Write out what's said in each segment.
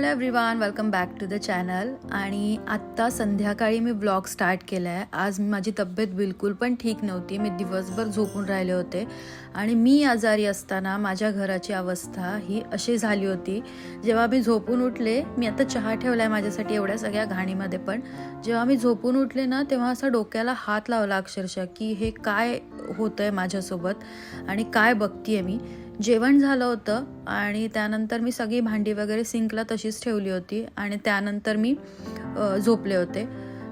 Hello everyone welcome back to the channel. आणि आत्ता संध्याकाळी मी ब्लॉग स्टार्ट केला आहे आज माझी तब्येत बिलकुल पण ठीक नव्हती. मी दिवसभर झोपून राहिले होते. आणि मी आजारी असताना माझ्या घराची अवस्था ही अशी झाली होती. जेव्हा मी झोपून उठले मी आता चहा ठेवला आहे माझ्यासाठी एवढ्या सगळ्या घाणीमध्ये पण. जेव्हा मी झोपून उठले ना तेव्हा असा डोक्याला हात लावला अक्षरशः की हे काय होतं आहे माझ्यासोबत आणि काय बघतीये मी. जेवण झालं होतं आणि त्यानंतर मी सगळी भांडी वगैरे सिंकला तशीच ठेवली होती आणि त्यानंतर मी झोपले होते.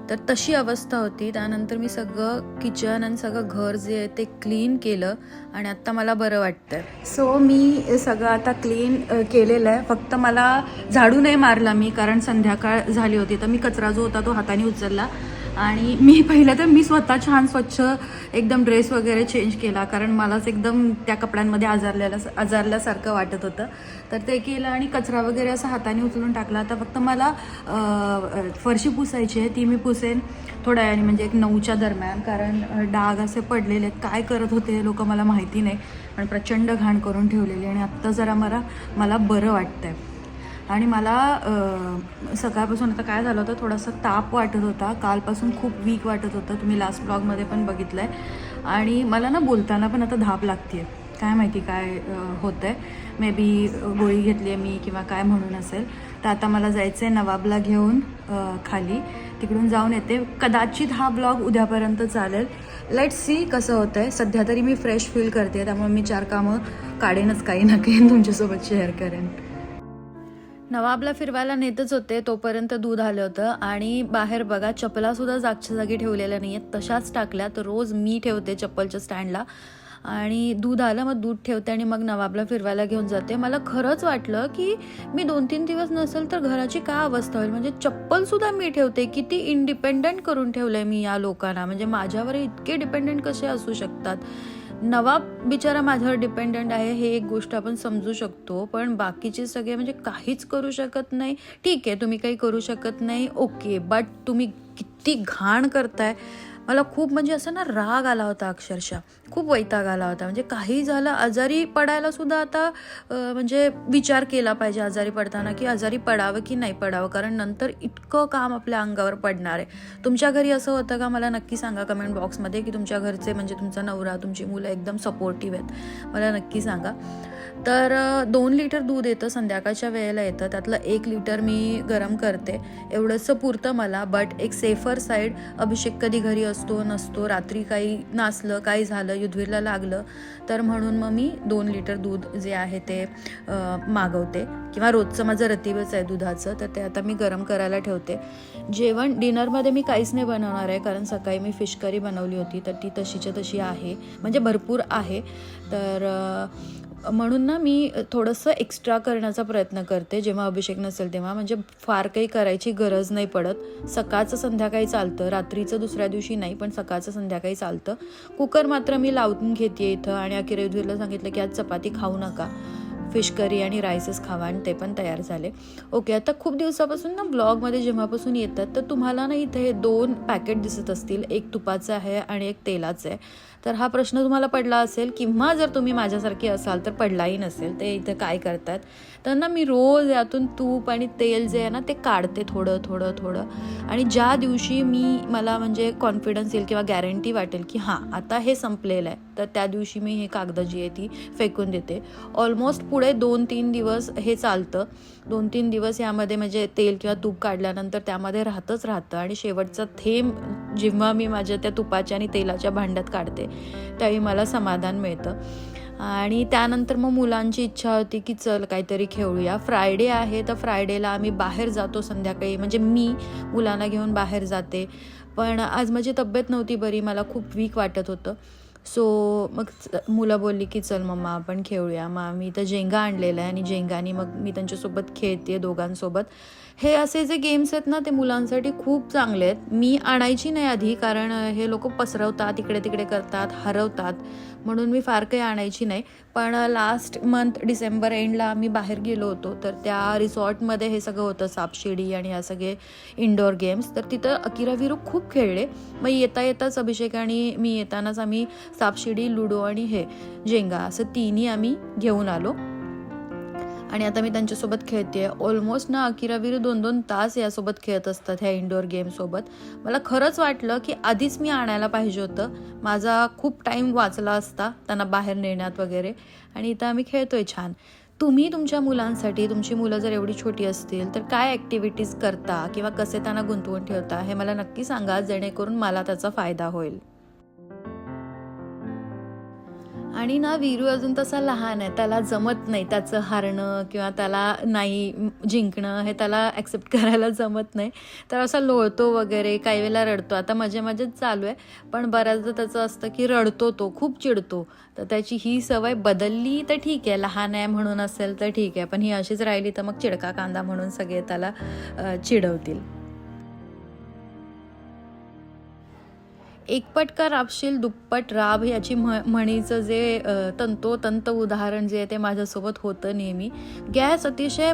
तर तशी अवस्था होती. त्यानंतर मी सगळं किचन आणि सगळं घर जे आहे ते क्लीन केलं आणि आत्ता मला बरं वाटतं सो मी सगळं आता क्लीन केलेलं आहे. फक्त मला झाडू नाही मारला मी कारण संध्याकाळ झाली होती. तर मी कचरा जो होता तो हाताने उचलला. आणि मी पहिलं तर मी स्वतः छान स्वच्छ एकदम ड्रेस वगैरे चेंज केला कारण मलाच एकदम त्या कपड्यांमध्ये आजारलेला आजारल्यासारखं वाटत होतं. तर ते केलं आणि कचरा वगैरे असं हाताने उचलून टाकला. तर फक्त मला फरशी पुसायची आहे ती मी पुसेन थोड्या वेळाने म्हणजे एक नऊच्या दरम्यान कारण डाग असे पडलेले आहेत. काय करत होते हे लोक मला माहिती नाही पण प्रचंड घाण करून ठेवलेली आणि आत्ता जरा मला मला बरं वाटतं आहे आणि मला सकाळपासून आता काय झालं होतं थोडासा ताप वाटत होता. कालपासून खूप वीक वाटत होतं. तुम्ही लास्ट ब्लॉगमध्ये पण बघितलं आहे आणि मला ना बोलताना पण आता धाप लागते काय माहिती काय होतं आहे मे बी गोळी घेतली आहे मी किंवा काय म्हणून असेल. तर आता मला जायचं आहे नवाबला घेऊन खाली. तिकडून जाऊन येते. कदाचित हा ब्लॉग उद्यापर्यंत चालेल. लेट सी कसं होतं आहे सध्या तरी मी फ्रेश फील करते त्यामुळे मी चार कामं काढेनच काही ना काही तुमच्यासोबत शेअर करेन. नवाबला फिरवायला नेतच होते तोपर्यंत दूध आलं होतं. आणि बाहेर बघा चपला सुद्धा जागच्या जागी ठेवलेल्या नाही आहेत तशाच टाकल्या तर रोज मी ठेवते चप्पलच्या स्टँडला. आणि दूध आलं मग दूध ठेवते आणि मग नवाबला फिरवायला घेऊन जाते. मला खरंच वाटलं की मी दोन तीन दिवस नसेल तर घराची काय अवस्था होईल? म्हणजे चप्पल सुद्धा मी ठेवते किती इंडिपेंडंट करून ठेवलंय मी या लोकांना. म्हणजे माझ्यावर इतके डिपेंडंट कसे असू शकतात? नवाब बिचारा माझ्यावर डिपेंडंट आहे हे एक गोष्ट आपण समजू शकतो पण बाकीचे सगळे म्हणजे काहीच करू शकत नाही. ठीक आहे तुम्ही काही करू शकत नाही ओके बट तुम्ही किती घाण करताय. मला खूप म्हणजे असं ना राग आला होता अक्षरशः. खूप वैताग आला होता. म्हणजे काही झालं आजारी पडायला सुद्धा आता म्हणजे विचार केला पाहिजे आजारी पडताना की आजारी पडावं की नाही पडावं? कारण नंतर इतकं काम आपल्या अंगावर पडणार आहे. तुमच्या घरी असं होतं का? मला नक्की सांगा कमेंट बॉक्समध्ये की तुमच्या घरचे म्हणजे तुमचा नवरा तुमची मुलं एकदम सपोर्टिव्ह आहेत. मला नक्की सांगा. तर दोन लिटर दूध येतं संध्याकाळच्या वेळेला येतं. त्यातलं एक लिटर मी गरम करते. एवढंसं पुरतं मला बट एक सेफर साईड अभिषेक कधी घरी असतो नसतो रात्री काही नाचलं काही झालं युद्धवीरला लागलं तर म्हणून मग मी दोन लिटर दूध जे आहे ते मागवते. किंवा रोजचं माझं रतीबच आहे दुधाचं तर ते आता मी गरम करायला ठेवते. जेवण डिनरमध्ये मी काहीच नाही बनवणार आहे कारण सकाळी मी फिश करी बनवली होती तर ती तशीच्या तशी आहे. म्हणजे भरपूर आहे. तर म्हणून ना मी थोडंसं एक्स्ट्रा करण्याचा प्रयत्न करते. जेव्हा अभिषेक नसेल तेव्हा. म्हणजे फार काही करायची गरज नाही पडत. सकाळचं संध्याकाळी चालतं. रात्रीचं दुसऱ्या दिवशी नाही पण सकाळचं संध्याकाळी चालतं. कुकर मात्र मी लावून घेते इथं. आणि अखेर युधवीरला सांगितलं की आज चपाती खाऊ नका. फिश करी आणि राईसेस खावा आणि ते पण तयार झाले. ओके आता खूप दिवसापासून ना ब्लॉगमध्ये जेव्हापासून येतात तर तुम्हाला ना इथे हे दोन पॅकेट दिसत असतील. एक तुपाचं आहे आणि एक तेलाचं आहे. तर हा प्रश्न तुम्हाला पडला असेल किंवा जर तुम्ही माझ्यासारखी असाल तर पडलाही नसेल. ते इथे काय करतात? तर ना मी रोज यातून तूप आणि तेल जे आहे ना ते काढते थोडं थोडं थोडं. आणि ज्या दिवशी मी मला म्हणजे कॉन्फिडन्स येईल किंवा गॅरंटी वाटेल की हां आता हे संपलेलं आहे. तर त्या दिवशी मी हे कागद जी आहे ती फेकून देते. ऑलमोस्ट पुढे दोन तीन दिवस हे चालतं. दोन तीन दिवस यामध्ये म्हणजे तेल किंवा तूप काढल्यानंतर त्यामध्ये राहतच राहतं आणि शेवटचा थेंब जेव्हा मी माझ्या त्या तुपाच्या आणि तेलाच्या भांड्यात काढते त्यावेळी मला समाधान मिळतं. आणि त्यानंतर मग मुलांची इच्छा होती की चल काहीतरी खेळूया. फ्रायडे आहे तर फ्रायडेला आम्ही बाहेर जातो संध्याकाळी. म्हणजे मी मुलांना घेऊन बाहेर जाते. पण आज माझी तब्येत नव्हती बरी. मला खूप वीक वाटत होतं. सो मग च- मुलं बोलली की चल मम्मा आपण खेळूया. मग मी इथं जेंगा आणलेला आहे आणि जेंगानी मग मी त्यांच्यासोबत खेळते दोघांसोबत. हे असे जे गेम्स आहेत ना ते मुलांसाठी खूप चांगले आहेत. मी आणायची नाही आधी कारण हे लोक पसरवतात इकडे तिकडे करतात हरवतात म्हणून मी फार काही आणायची नाही. पण लास्ट मंथ डिसेंबर एंडला आम्ही बाहेर गेलो होतो तर त्या रिसॉर्टमध्ये हे सगळं होतं सापशिडी आणि या सगळे इंडोर गेम्स तर तिथं अकिरा विरू खूप खेळले. मग येता येताच अभिषेक आणि मी येतानाच आम्ही सापशिडी लुडो आणि हे जेंगा असं तिन्ही आम्ही घेऊन आलो. आणि आता मी त्यांच्यासोबत खेळते ऑलमोस्ट ना अकिरावीर दोन दोन तास यासोबत खेळत असतात ह्या इनडोअर गेमसोबत मला खरंच वाटलं की आधीच मी आणायला पाहिजे होतं. माझा खूप टाईम वाचला असता त्यांना बाहेर नेण्यात वगैरे. आणि इथं आम्ही खेळतोय छान. तुम्ही तुमच्या मुलांसाठी तुमची मुलं जर एवढी छोटी असतील तर काय ॲक्टिव्हिटीज करता किंवा कसे त्यांना गुंतवून ठेवता हे मला नक्की सांगा जेणेकरून मला त्याचा फायदा होईल. आणि ना वीरू अजून तसा लहान आहे त्याला जमत नाही त्याचं हारणं किंवा त्याला नाही जिंकणं हे त्याला ॲक्सेप्ट करायला जमत नाही. तर असा लोळतो वगैरे काही वेळेला रडतो. आता मजे मजेत चालू आहे पण बऱ्याचदा त्याचं असतं की रडतो तो खूप चिडतो. तर त्याची ही सवय बदलली तर ठीक आहे लहान आहे म्हणून असेल तर ठीक आहे पण ही अशीच राहिली तर मग चिडका कांदा म्हणून सगळे त्याला चिडवतील. एकपट का राबशील दुप्पट राब याची म्ह म्हणीचं जे तंतोतंत उदाहरण जे आहे ते माझ्यासोबत होतं नेहमी. गॅस अतिशय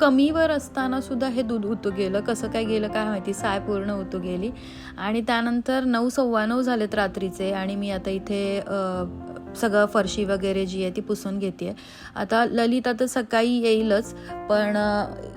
कमीवर असताना सुद्धा हे दूध उतू गेलं. कसं काय गेलं काय माहिती? साय पूर्ण उतू गेली. आणि त्यानंतर नऊ सव्वा नऊ झालेत रात्रीचे आणि मी आता इथे सगळं फरशी वगैरे जी आहे ती पुसून घेते आता ललित तर सकाळी येईलच पण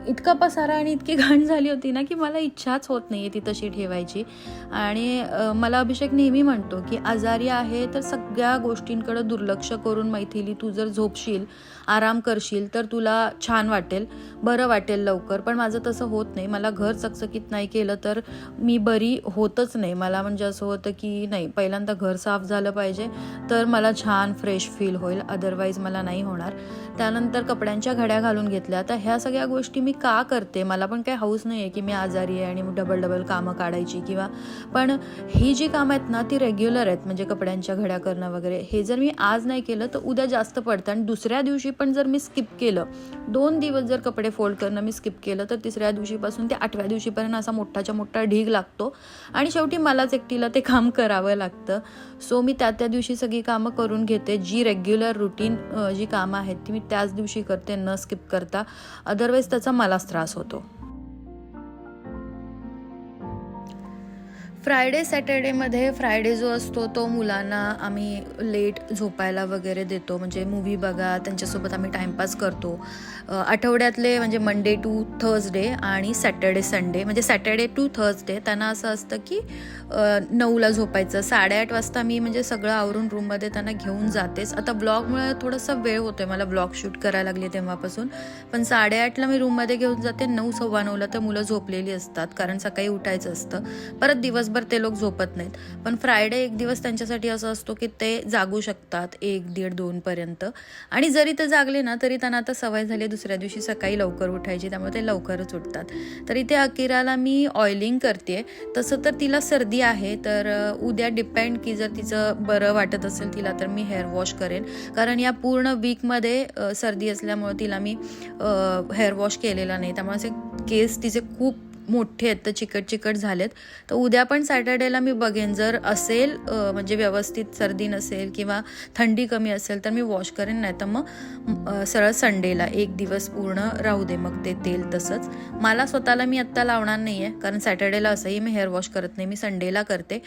इतका पसारा आणि इतकी घाण झाली होती ना की मला इच्छाच होत नाही आहे ती तशी ठेवायची. आणि मला अभिषेक नेहमी म्हणतो की आजारी आहे तर सगळ्या गोष्टींकडे दुर्लक्ष करून मैथिली तू जर झोपशील आराम करशील तर तुला छान वाटेल बरं वाटेल लवकर. पण माझं तसं होत नाही. मला घर चकचकीत नाही केलं तर मी बरी होतच नाही. मला म्हणजे असं होतं की नाही पहिल्यांदा घर साफ झालं पाहिजे तर मला छान फ्रेश फील होईल. अदरवाईज मला नाही होणार. त्यानंतर कपड्यांच्या घड्या घालून घेतल्या. तर ह्या सगळ्या गोष्टी मी का करते? मला पण काही हाऊस नाही आहे की मी आजारी आहे आणि डबल डबल कामं काढायची किंवा पण ही जी कामं आहेत ना ती रेग्युलर आहेत. म्हणजे कपड्यांच्या घड्या करणं वगैरे. हे जर मी आज नाही केलं तर उद्या जास्त पडतं. आणि दुसऱ्या दिवशी पण जर मी स्किप केलं दोन दिवस जर कपडे फोल्ड करणं मी स्किप केलं तर तिसऱ्या दिवशीपासून ते आठव्या दिवशीपर्यंत असा मोठाच्या मोठा ढीग लागतो. आणि शेवटी मलाच एकटीला ते काम करावं लागतं. सो मी त्या त्या दिवशी सगळी कामं करून घेते. जी रेग्युलर रुटीन जी कामं आहेत ती मी त्याच दिवशी करते न स्किप करता. अदरवाईज त्याचा मलाच त्रास होतो. फ्रायडे सॅटर्डेमध्ये फ्रायडे जो असतो तो मुलांना आम्ही लेट झोपायला वगैरे देतो. म्हणजे मूवी बघा त्यांच्यासोबत आम्ही टाईमपास करतो. आठवड्यातले म्हणजे मंडे टू थर्सडे आणि सॅटर्डे संडे म्हणजे सॅटर्डे टू थर्सडे त्यांना असं असतं की नऊला झोपायचं. साडेआठ वाजता मी म्हणजे सगळं आवरून रूममध्ये त्यांना घेऊन जातेच. आता ब्लॉगमुळे थोडासा वेळ होतोय. मला ब्लॉग शूट करायला लागली तेव्हापासून. पण साडेआठला मी रूममध्ये घेऊन जाते. नऊ सव्वा नऊला तर मुलं झोपलेली असतात. कारण सकाळी उठायचं असतं. परत दिवसभर ते लोक झोपत नाहीत. पण फ्रायडे एक दिवस त्यांच्यासाठी असं असतो की ते जागू शकतात एक दीड दोनपर्यंत आणि जरी ते जागले ना तरी त्यांना आता सवय झाली आहे दुसऱ्या दिवशी सकाळी लवकर उठायची त्यामुळे ते लवकरच उठतात. तर इथे अकिराला मी ऑइलिंग करते. तसं तर तिला सर्दी आहे तर उद्या डिपेंड की जर तिचं बरं वाटत असेल तिला तर मी हेअर वॉश करेन. कारण या पूर्ण वीकमध्ये सर्दी असल्यामुळे तिला मी हेअर वॉश केलेला नाही. त्यामुळे असे केस तिचे खूप मोठे आहेत तर चिकट चिकट झालेत. तर उद्या पण सॅटर्डेला मी बघेन. जर असेल म्हणजे व्यवस्थित सर्दी नसेल किंवा थंडी कमी असेल तर मी वॉश करेन. नाही तर मग सरळ संडेला एक दिवस पूर्ण राहू दे मग ते तेल तसंच. मला स्वतःला मी आत्ता लावणार नाही आहे कारण सॅटर्डेला असंही मी हेअर वॉश करत नाही. मी संडेला करते.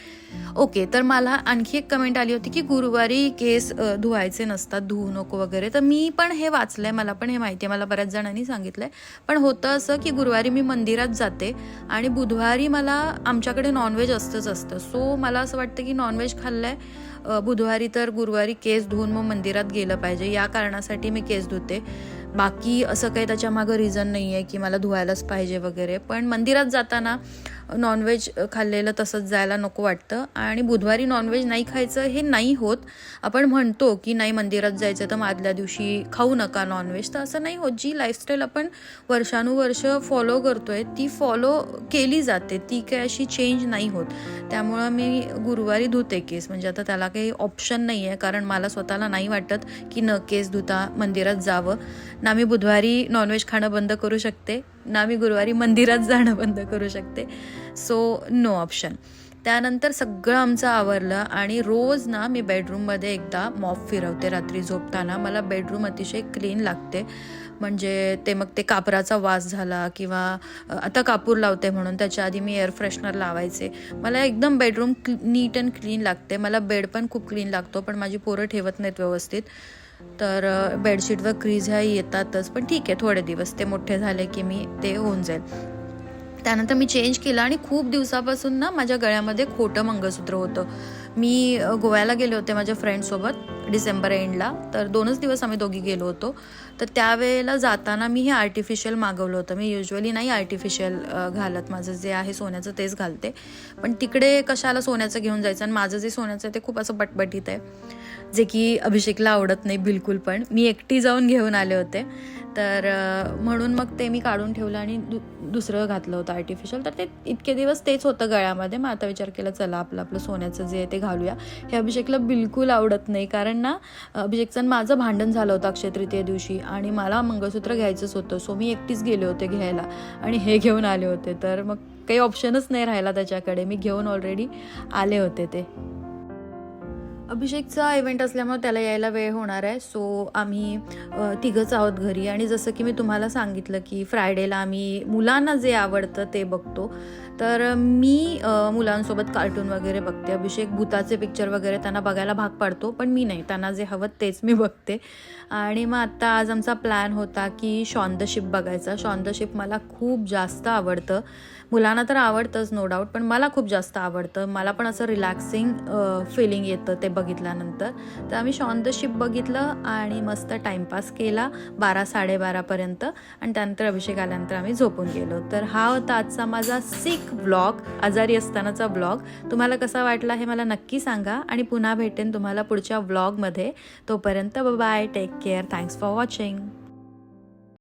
ओके तर मला आणखी एक कमेंट आली होती की गुरुवारी केस धुवायचे नसतात धुवू नको वगैरे. तर मी पण हे वाचलंय मला पण हे माहिती आहे. मला बऱ्याच जणांनी सांगितलंय. पण होतं असं की गुरुवारी मी मंदिरात जाते. आणि बुधवारी मला आमच्याकडे नॉनव्हेज असतंच असतं. सो मला असं वाटतं की नॉनव्हेज खाल्लंय. आहे बुधवारी तर गुरुवारी केस धुवून मग मंदिरात गेलं पाहिजे. या कारणासाठी मी केस धुते. बाकी असं काही त्याच्या मागं रिझन नाही आहे की मला धुवायलाच पाहिजे वगैरे. पण मंदिरात जाताना नॉनव्हेज खाल्लेलं तसंच जायला नको वाटतं. आणि बुधवारी नॉनव्हेज नाही खायचं हे नाही होत. आपण म्हणतो की नाही मंदिरात जायचं तर मग आदल्या दिवशी खाऊ नका नॉनव्हेज तर असं नाही होत. जी लाईफस्टाईल आपण वर्षानुवर्ष फॉलो करतोय ती फॉलो केली जाते. ती काय अशी चेंज नाही होत. त्यामुळं मी गुरुवारी धुते केस. म्हणजे आता त्याला काही ऑप्शन नाही आहे कारण मला स्वतःला नाही वाटत की न केस धुता मंदिरात जावं. ना मी बुधवारी नॉनव्हेज खाणं बंद करू शकते. ना मी गुरुवारी मंदिरात जाणं बंद करू शकते. सो नो ऑप्शन त्यानंतर सगळं आमचं आवरलं आणि रोज ना मी बेडरूममध्ये एकदा मॉप फिरवते रात्री झोपताना. मला बेडरूम अतिशय क्लीन लागते. म्हणजे ते मग ते कापराचा वास झाला किंवा आता कापूर लावते म्हणून त्याच्या आधी मी एअर फ्रेशनर लावायचे. मला एकदम बेडरूम क्ली नीट अँड क्लीन लागते. मला बेड पण खूप क्लीन लागतो पण माझी पोरं ठेवत नाहीत व्यवस्थित. तर बेडशीटवर क्रीज ह्या येतातच. पण ठीक आहे थोडे दिवस. ते मोठे झाले की मी ते होऊन जाईल. त्यानंतर मी चेंज केलं आणि खूप दिवसापासून ना माझ्या गळ्यामध्ये खोटं मंगळसूत्र होतं. मी गोव्याला गेले होते माझ्या फ्रेंडसोबत डिसेंबर एंडला तर दोनच दिवस आम्ही दोघी गेलो होतो. तर त्यावेळेला जाताना मी हे आर्टिफिशियल मागवलं होतं. मी युजली नाही आर्टिफिशियल घालत. माझं जे आहे सोन्याचं तेच घालते. पण तिकडे कशाला सोन्याचं घेऊन जायचं? आणि माझं जे सोन्याचं आहे ते खूप असं बटबटीत आहे. जे की अभिषेकला आवडत नाही बिलकुल पण. मी एकटी जाऊन घेऊन आले होते. तर म्हणून मग ते मी काढून ठेवलं आणि दु दुसरं घातलं होतं आर्टिफिशियल तर ते इतके दिवस तेच होतं गळ्यामध्ये. मग आता विचार केला चला आपलं आपलं सोन्याचं जे आहे ते घालूया. हे अभिषेकला बिलकुल आवडत नाही. कारण ना अभिषेकचं माझं भांडण झालं होतं अक्षय तृतीय दिवशी. आणि मला मंगळसूत्र घ्यायचंच होतं. सो मी एकटीच गेले होते घ्यायला. आणि हे घेऊन आले होते. तर मग काही ऑप्शनच नाही राहिला त्याच्याकडे. मी घेऊन ऑलरेडी आले होते ते. अभिषेकचा इव्हेंट असल्यामुळे त्याला यायला वेळ होणार आहे. सो आम्ही तिघंच आहोत घरी. आणि जसं की मी तुम्हाला सांगितलं की फ्रायडेला आम्ही मुलांना जे आवडतं ते बघतो. तर मी मुलांसोबत कार्टून वगैरे बघते. अभिषेक भूताचे पिक्चर वगैरे त्यांना बघायला भाग पाडतो पण मी नाही. त्यांना जे हवं तेच मी बघते. आणि मग आत्ता आज आमचा प्लॅन होता की शॉन द शिप बघायचा. शॉन द शिप मला खूप जास्त आवडतं. मुलांना तर आवडतंच नो डाऊट पण मला खूप जास्त आवडतं. मला पण असं रिलॅक्सिंग फिलिंग येतं ते बघ बघितल्यानंतर. तर आम्ही शॉन द शिप बघितलं आणि मस्त टाईमपास केला बारा साडेबारापर्यंत आणि त्यानंतर अभिषेक आल्यानंतर आम्ही झोपून गेलो. तर हा होता आजचा माझा सिक ब्लॉग आजारी असतानाचा ब्लॉग तुम्हाला कसा वाटला हे मला नक्की सांगा. आणि पुन्हा भेटेन तुम्हाला पुढच्या व्लॉगमध्ये तोपर्यंत bye take care thanks for watching